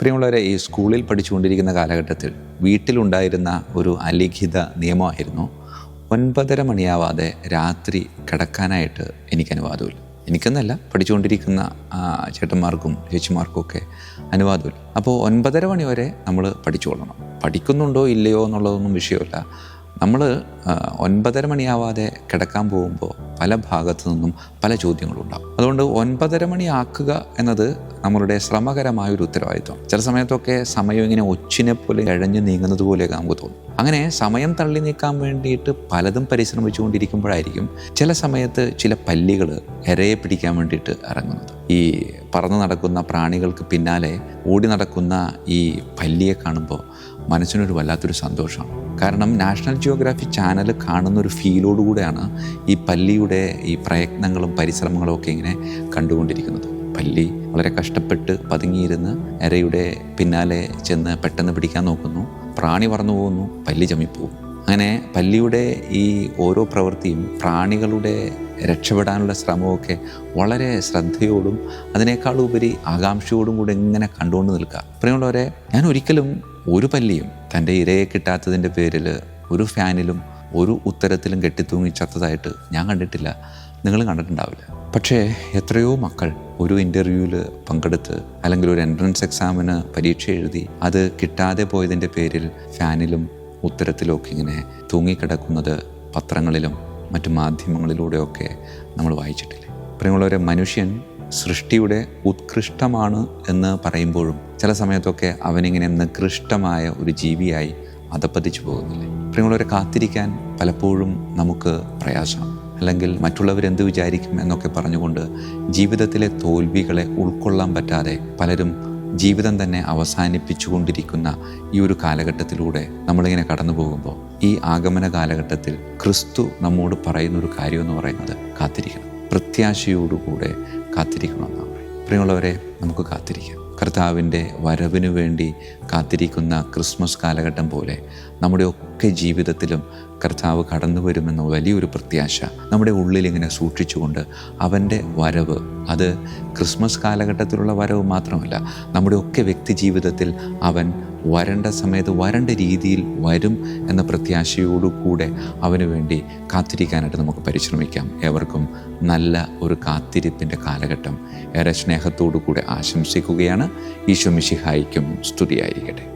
പ്രിയമുള്ളവരെ ഈ സ്കൂളിൽ പഠിച്ചുകൊണ്ടിരിക്കുന്ന കാലഘട്ടത്തിൽ വീട്ടിലുണ്ടായിരുന്ന ഒരു അലിഖിത നിയമമായിരുന്നു ഒൻപതര മണിയാവാതെ രാത്രി കിടക്കാനായിട്ട് എനിക്ക് അനുവാദമില്ല. എനിക്കെന്നല്ല പഠിച്ചുകൊണ്ടിരിക്കുന്ന ചേട്ടന്മാർക്കും ചേച്ചിമാർക്കും ഒക്കെ അനുവാദമില്ല. അപ്പോൾ ഒൻപതര മണി വരെ നമ്മൾ പഠിച്ചുകൊള്ളണം. പഠിക്കുന്നുണ്ടോ ഇല്ലയോ എന്നുള്ളതൊന്നും വിഷയമല്ല. നമ്മൾ ഒൻപതര മണിയാവാതെ കിടക്കാൻ പോകുമ്പോൾ പല ഭാഗത്തു നിന്നും പല ചോദ്യങ്ങളുണ്ടാകും അതുകൊണ്ട് ഒൻപതര മണിയാക്കുക എന്നത് നമ്മളുടെ ശ്രമകരമായ ഒരു ഉത്തരവാദിത്വം. ചില സമയത്തൊക്കെ സമയം ഇങ്ങനെ ഒച്ചിനെ പോലെ ഇഴഞ്ഞു നീങ്ങുന്നത് പോലെയൊക്കെ നമുക്ക് തോന്നും. അങ്ങനെ സമയം തള്ളി നീക്കാൻ വേണ്ടിയിട്ട് പലതും പരിശ്രമിച്ചുകൊണ്ടിരിക്കുമ്പോഴായിരിക്കും ചില സമയത്ത് ചില പല്ലികൾ ഇരയെ പിടിക്കാൻ വേണ്ടിയിട്ട് ഇറങ്ങുന്നത്. ഈ പറന്നു നടക്കുന്ന പ്രാണികൾക്ക് പിന്നാലെ ഓടി നടക്കുന്ന ഈ പല്ലിയെ കാണുമ്പോൾ മനസ്സിനൊരു വല്ലാത്തൊരു സന്തോഷമാണ്. കാരണം നാഷണൽ ജിയോഗ്രാഫി ചാനൽ കാണുന്ന ഒരു ഫീലോടുകൂടെയാണ് ഈ പല്ലിയുടെ ഈ പ്രയത്നങ്ങളും പരിശ്രമങ്ങളും ഒക്കെ ഇങ്ങനെ കണ്ടുകൊണ്ടിരിക്കുന്നത്. പല്ലി വളരെ കഷ്ടപ്പെട്ട് പതുങ്ങിയിരുന്ന് എരയുടെ പിന്നാലെ ചെന്ന് പെട്ടെന്ന് പിടിക്കാൻ നോക്കുന്നു. പ്രാണി പറന്നു പോകുന്നു പല്ലി ചമ്മിപ്പോകും. അങ്ങനെ പല്ലിയുടെ ഈ ഓരോ പ്രവൃത്തിയും പ്രാണികളുടെ രക്ഷപ്പെടാനുള്ള ശ്രമമൊക്കെ വളരെ ശ്രദ്ധയോടും അതിനേക്കാൾ ഉപരി ആകാംക്ഷയോടും കൂടെ ഇങ്ങനെ കണ്ടുകൊണ്ട് നിൽക്കുക. പ്രിയമുള്ളവരെ ഞാൻ ഒരിക്കലും ഒരു പല്ലിയും തന്റെ ഇരയെ കിട്ടാത്തതിന്റെ പേരിൽ ഒരു ഫാനിലും ഒരു ഉത്തരത്തിലും കെട്ടിത്തൂങ്ങി ചത്തതായിട്ട് ഞാൻ കണ്ടിട്ടില്ല. നിങ്ങൾ കണ്ടിട്ടുണ്ടാവില്ല. പക്ഷേ എത്രയോ മക്കൾ ഒരു ഇന്റർവ്യൂവിൽ പങ്കെടുത്ത് അല്ലെങ്കിൽ ഒരു എൻട്രൻസ് എക്സാമിന് പരീക്ഷ എഴുതി അത് കിട്ടാതെ പോയതിന്റെ പേരിൽ ഫാനിലും ഉത്തരത്തിലൊക്കെ ഇങ്ങനെ തൂങ്ങിക്കിടക്കുന്നത് പത്രങ്ങളിലും മറ്റു മാധ്യമങ്ങളിലൂടെയൊക്കെ നമ്മൾ വായിച്ചിട്ടില്ലേ? പ്രിയമുള്ളവരെ മനുഷ്യൻ സൃഷ്ടിയുടെ ഉത്കൃഷ്ടമാണ് എന്ന് പറയുമ്പോഴും ചില സമയത്തൊക്കെ അവനിങ്ങനെ നികൃഷ്ടമായ ഒരു ജീവിയായി അധപ്പതിച്ചു പോകുന്നില്ലേ? പ്രിയമുള്ളവരെ കാത്തിരിക്കാൻ പലപ്പോഴും നമുക്ക് പ്രയാസം. അല്ലെങ്കിൽ മറ്റുള്ളവരെന്ത് വിചാരിക്കും എന്നൊക്കെ പറഞ്ഞുകൊണ്ട് ജീവിതത്തിലെ തോൽവികളെ ഉൾക്കൊള്ളാൻ പറ്റാതെ പലരും ജീവിതം തന്നെ അവസാനിപ്പിച്ചുകൊണ്ടിരിക്കുന്ന ഈ ഒരു കാലഘട്ടത്തിലൂടെ നമ്മളിങ്ങനെ കടന്നു പോകുമ്പോൾ ഈ ആഗമന കാലഘട്ടത്തിൽ ക്രിസ്തു നമ്മോട് പറയുന്ന ഒരു കാര്യം എന്ന് പറയുന്നത് കാത്തിരിക്കണം. പ്രത്യാശയോടുകൂടെ കാത്തിരിക്കണമെന്നാണ് പ്രിയമുള്ളവരെ നമുക്ക് കാത്തിരിക്കാം. കർത്താവിന്റെ വരവിനു വേണ്ടി കാത്തിരിക്കുന്ന ക്രിസ്മസ് കാലഘട്ടം പോലെ നമ്മുടെ ഒക്കെ ജീവിതത്തിലും കർത്താവ് കടന്നു വരുമെന്ന വലിയൊരു പ്രത്യാശ. നമ്മുടെ ഉള്ളിൽ ഇങ്ങനെ സൂക്ഷിച്ചുകൊണ്ട് അവന്റെ വരവ് അത് ക്രിസ്മസ് കാലഘട്ടത്തിലുള്ള വരവ് മാത്രമല്ല നമ്മുടെ ഒക്കെ വ്യക്തി ജീവിതത്തിൽ അവൻ വരേണ്ട സമയത്ത് വരേണ്ട രീതിയിൽ വരും എന്ന പ്രത്യാശയോടുകൂടെ അവന് വേണ്ടി കാത്തിരിക്കാനായിട്ട് നമുക്ക് പരിശ്രമിക്കാം. ഏവർക്കും നല്ല ഒരു കാത്തിരിപ്പിന്റെ കാലഘട്ടം. ഏറെ സ്നേഹത്തോടു കൂടെ ആശംസിക്കുകയാണ്. ഈശോ മിശിഹായിക്കും സ്തുതിയായിരിക്കട്ടെ.